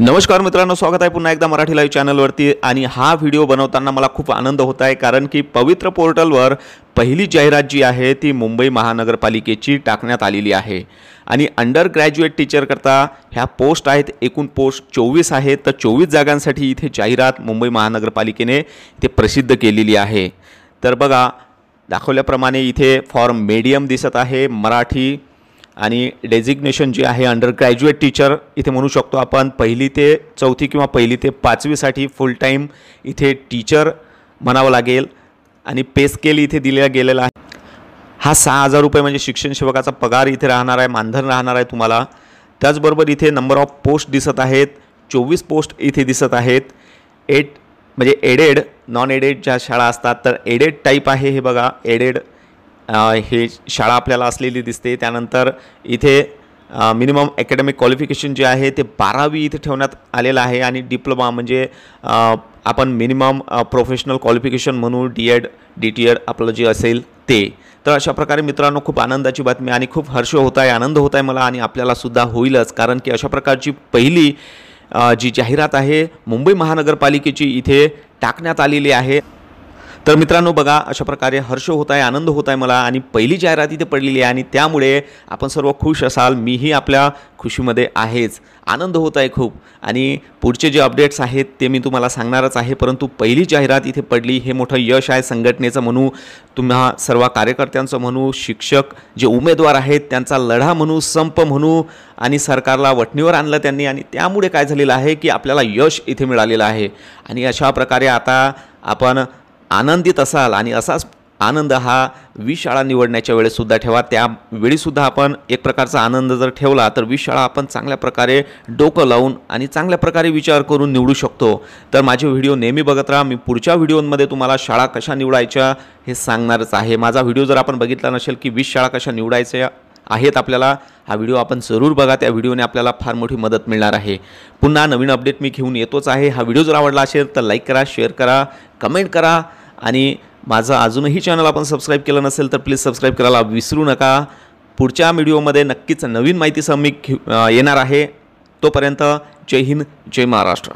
नमस्कार मित्रांनो स्वागत आहे पुन्हा एकदा मराठी लाईव्ह चॅनलवरती आणि हा व्हिडिओ बनवताना मला खूप आनंद होत आहे कारण की पवित्र पोर्टलवर पहिली जाहिरात जी आहे ती मुंबई महानगरपालिकेची टाकण्यात आलेली आहे. आणि अंडर ग्रॅज्युएट टीचरकरता ह्या पोस्ट आहेत एकूण पोस्ट चोवीस आहेत. तर चोवीस जागांसाठी इथे जाहिरात मुंबई महानगरपालिकेने इथे प्रसिद्ध केलेली आहे. तर बघा दाखवल्याप्रमाणे इथे फॉर्म मीडियम दिसत आहे मराठी आणि डेझिग्नेशन जे आहे अंडर ग्रॅज्युएट टीचर इथे म्हणू शकतो आपण पहिली ते चौथी किंवा पहिली ते पाचवीसाठी फुल टाईम इथे टीचर म्हणावं लागेल. आणि पे स्केल इथे दिल्या गेलेला आहे. हा सहा हजार रुपये म्हणजे शिक्षण सेवकाचा पगार इथे राहणार आहे मानधन राहणार आहे तुम्हाला. त्याचबरोबर इथे नंबर ऑफ पोस्ट दिसत आहेत चोवीस पोस्ट इथे दिसत आहेत. एट म्हणजे एडेड नॉन एडेड ज्या शाळा असतात तर एडेड टाईप आहे हे बघा एडेड हे शाळा आपल्याला असलेली दिसते. त्यानंतर इथे मिनिमम अकॅडमिक क्वालिफिकेशन जे आहे ते बारावी इथे ठेवण्यात आलेलं आहे आणि डिप्लोमा म्हणजे आपण मिनिमम प्रोफेशनल क्वालिफिकेशन म्हणू D Ed D T Ed आपलं जे असेल ते. तर अशा प्रकारे मित्रांनो खूप आनंदाची बातमी आणि खूप हर्ष होत आहे आनंद होत आहे मला आणि आपल्यालासुद्धा होईलच. कारण की अशा प्रकारची पहिली जी जाहिरात आहे मुंबई महानगरपालिकेची इथे टाकण्यात आलेली आहे. तर मित्रांनो बघा अशा प्रकारे हर्ष होत आहे आनंद होत आहे मला आणि पहिली जाहिरात इथे पडलेली आहे आणि त्यामुळे आपण सर्व खुश असाल मीही आपल्या खुशीमध्ये आहेच. आनंद होत आहे खूप आणि पुढचे जे अपडेट्स आहेत ते मी तुम्हाला सांगणारच आहे परंतु पहिली जाहिरात इथे पडली हे मोठं यश आहे संघटनेचं म्हणू तुम्हा सर्व कार्यकर्त्यांचं म्हणू शिक्षक जे उमेदवार आहेत त्यांचा लढा म्हणू संप म्हणू आणि सरकारला वठणीवर आणलं त्यांनी आणि त्यामुळे काय झालेलं आहे की आपल्याला यश इथे मिळालेलं आहे. आणि अशा प्रकारे आता आपण आनंदित असाल आणि असाच आनंद हा वीस शाळा निवडण्याच्या वेळेससुद्धा ठेवा. त्यावेळीसुद्धा आपण एक प्रकारचा आनंद जर ठेवला तर वीस शाळा आपण चांगल्या प्रकारे डोकं लावून आणि चांगल्या प्रकारे विचार करून निवडू शकतो. तर माझे व्हिडिओ नेहमी बघत राहा. मी पुढच्या व्हिडिओमध्ये तुम्हाला शाळा कशा निवडायच्या हे सांगणारच आहे. माझा व्हिडिओ जर आपण बघितला नसेल की वीस शाळा कशा निवडायच्या आहेत आपल्याला हा व्हिडिओ आपण जरूर बघा. त्या व्हिडिओने आपल्याला फार मोठी मदत मिळणार आहे. पुन्हा नवीन अपडेट मी घेऊन येतोच आहे. हा व्हिडिओ जर आवडला असेल तर लाईक करा शेअर करा कमेंट करा. आणि माझं अजूनही चॅनल आपण सबस्क्राईब केलं नसेल तर प्लीज सबस्क्राईब करायला विसरू नका. पुढच्या व्हिडिओमध्ये नक्कीच नवीन माहितीसह मी येणार आहे. तोपर्यंत जय हिंद जय महाराष्ट्र.